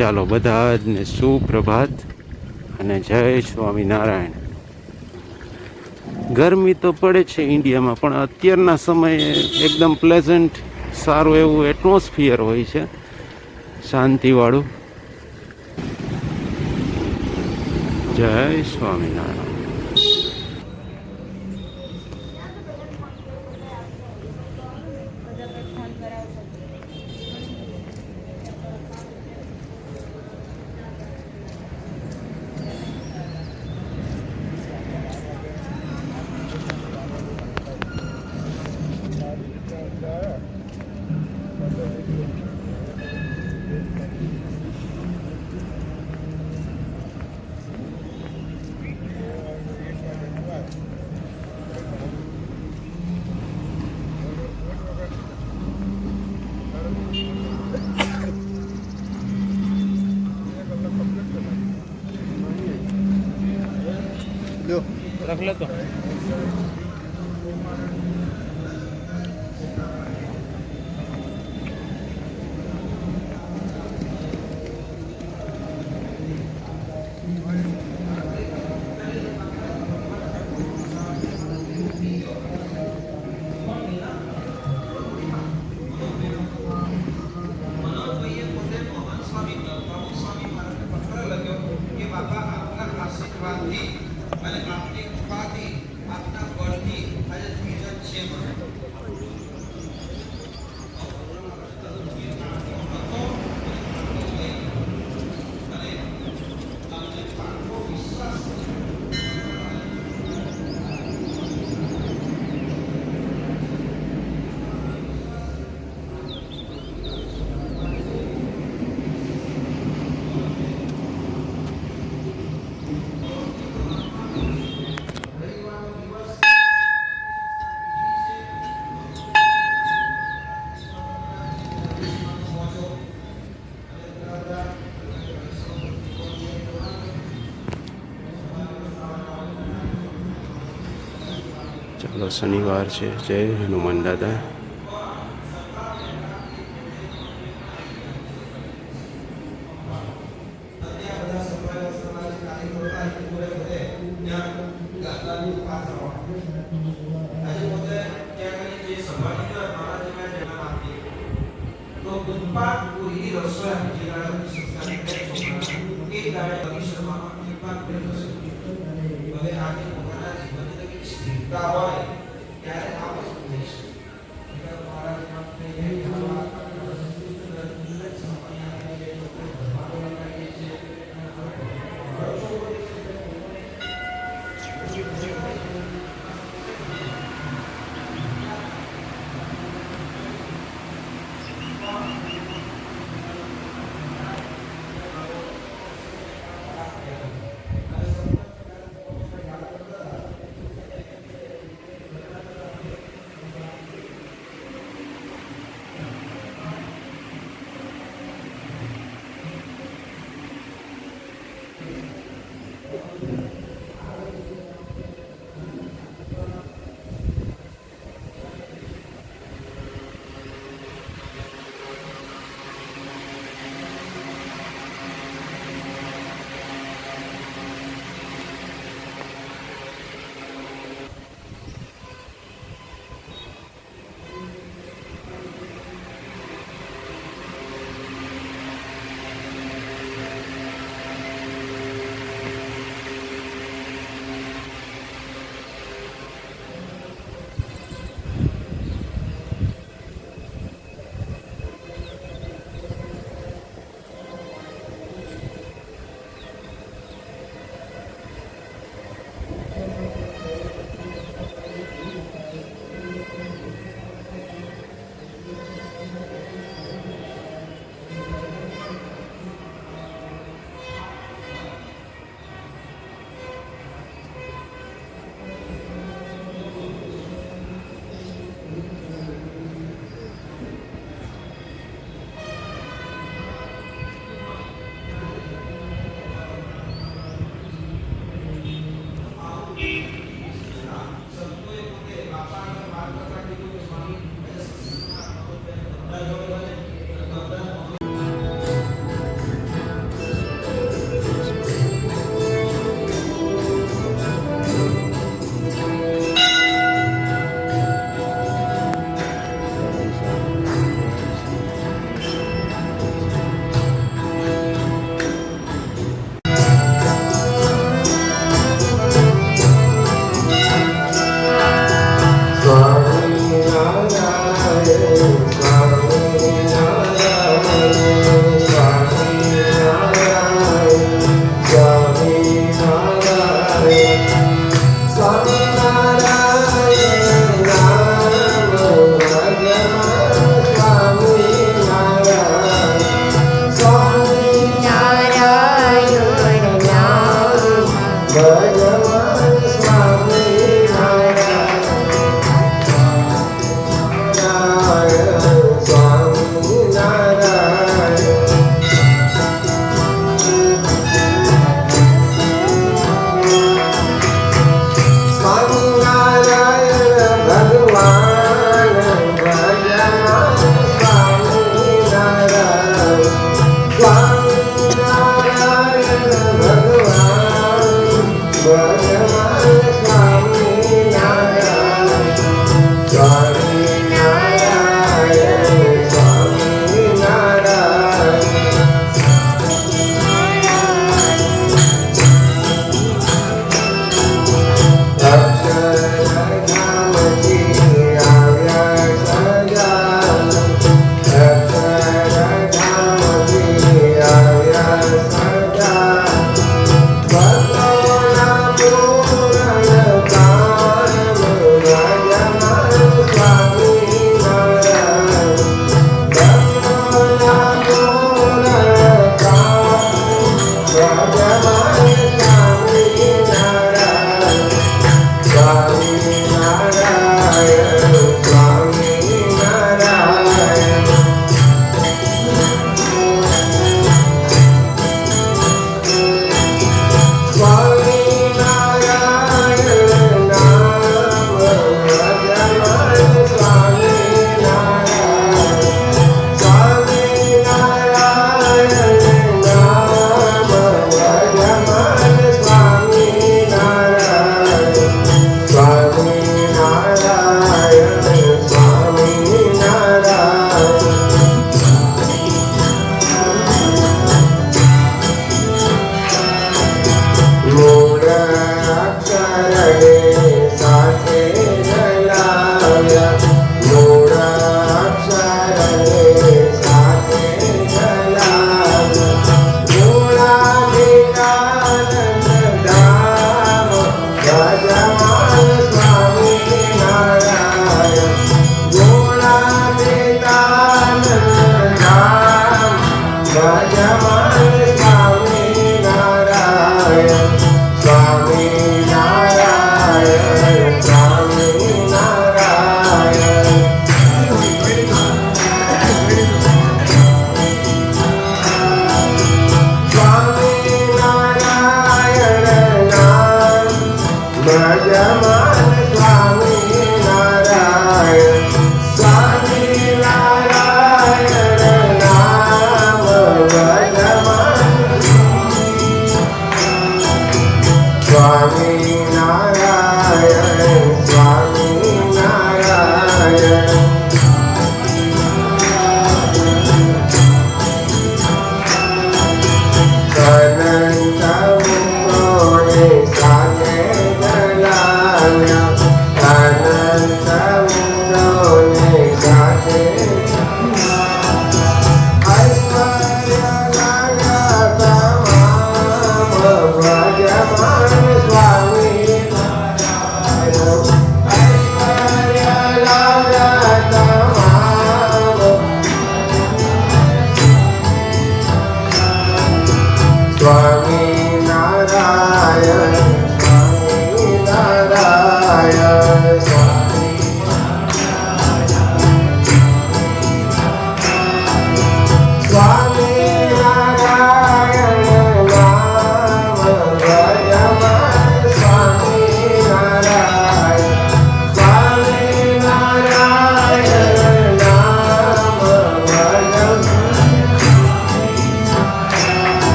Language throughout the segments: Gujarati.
ચાલો બધા ને સુપ્રભાત અને જય સ્વામિનારાયણ. ગરમી તો પડે છે ઇન્ડિયામાં, પણ અત્યારના સમયે એકદમ પ્લેઝન્ટ સારું એવું એટમોસ્ફિયર હોય છે. શાંતિવાળું. જય સ્વામિનારાયણ. રખ લેતો શનિવાર છે. જય હનુમાન દાદા.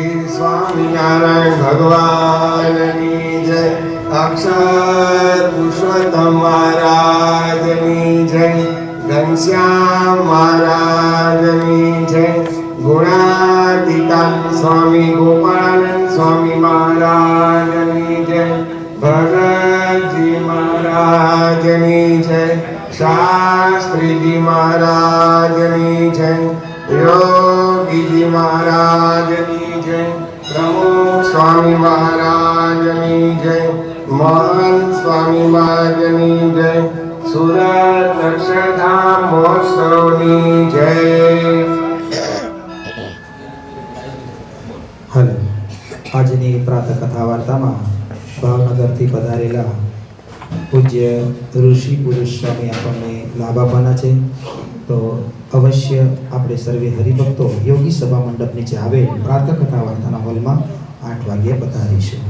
શ્રી સ્વામિનારાયણ ભગવાનની જય. અક્ષર પુરુષોત્તમ મહારાજની જય. ઘનશ્યામ મહારાજની જય. ગુણાતીતાન સ્વામી ગોપાળાનંદ સ્વામી મહારાજની જય. ભરતજી મહારાજની જય. શાસ્ત્રીજી મહારાજની જય. યોગીજી મહારાજની જય. સ્વામી મહારાજની જય. મહંત સ્વામી મહારાજની જય. સુરત અક્ષરધામ મહોત્સવની જય. હલો. આજની પ્રાતઃકથા વાર્તામાં ભાવનગરથી પધારેલા પૂજ્ય ઋષિ પુરુષ સ્વામી આપણને લાભ આપવાના છે. તો અવશ્ય આપણે સર્વે હરિભક્તો યોગી સભા મંડપ નીચે આવેલ પ્રાતઃકથા વાર્તાના હોલમાં આઠ વાગ્યે પધારીશું.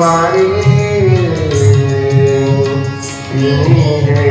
Somebody, you need it.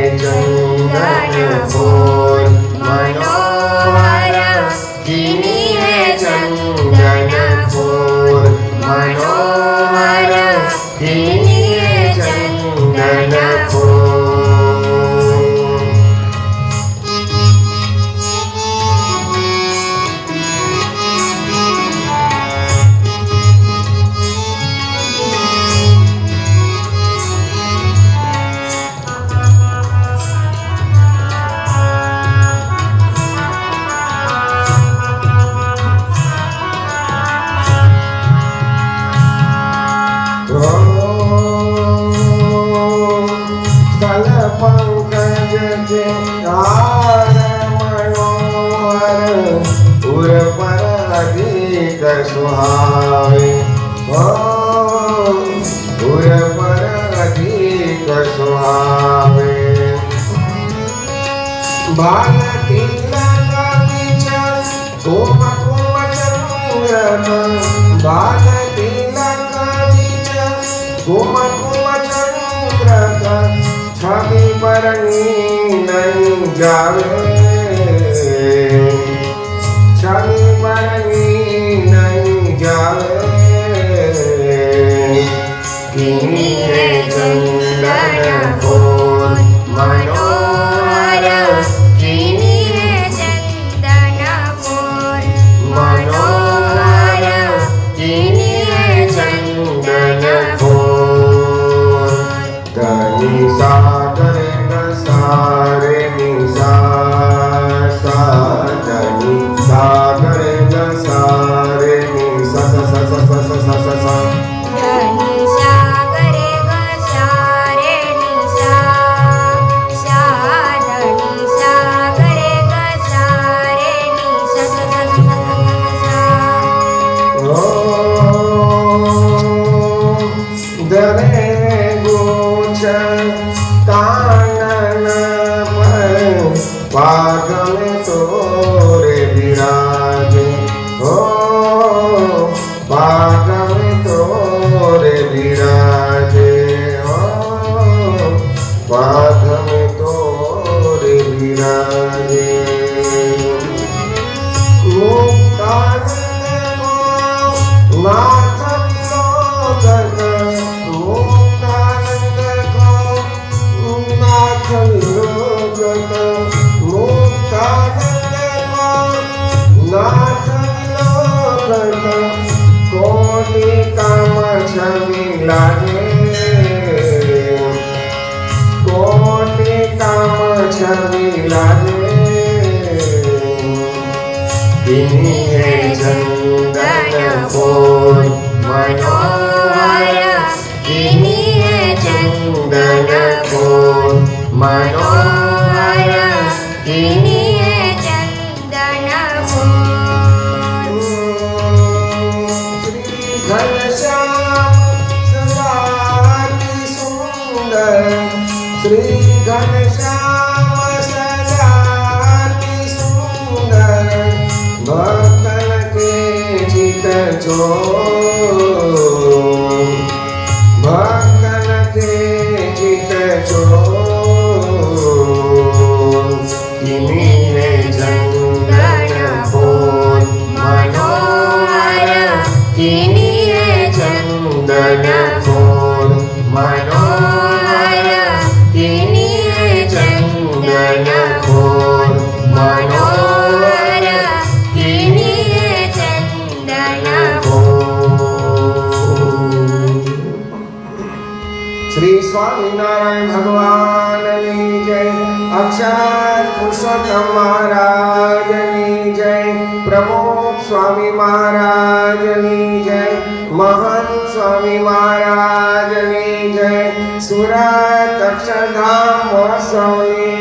સુંદર સુહાવે. ભૂર પર અધિક સુહાવે. ભારતી કોમ કોમ ચરૂરમ ભારતી કોમ કોમ નહીં જાવે. Charlie Barney. नहीं जावे किन्हीं My own. ભક્તન કે ચિત જો સુરત અક્ષરધામ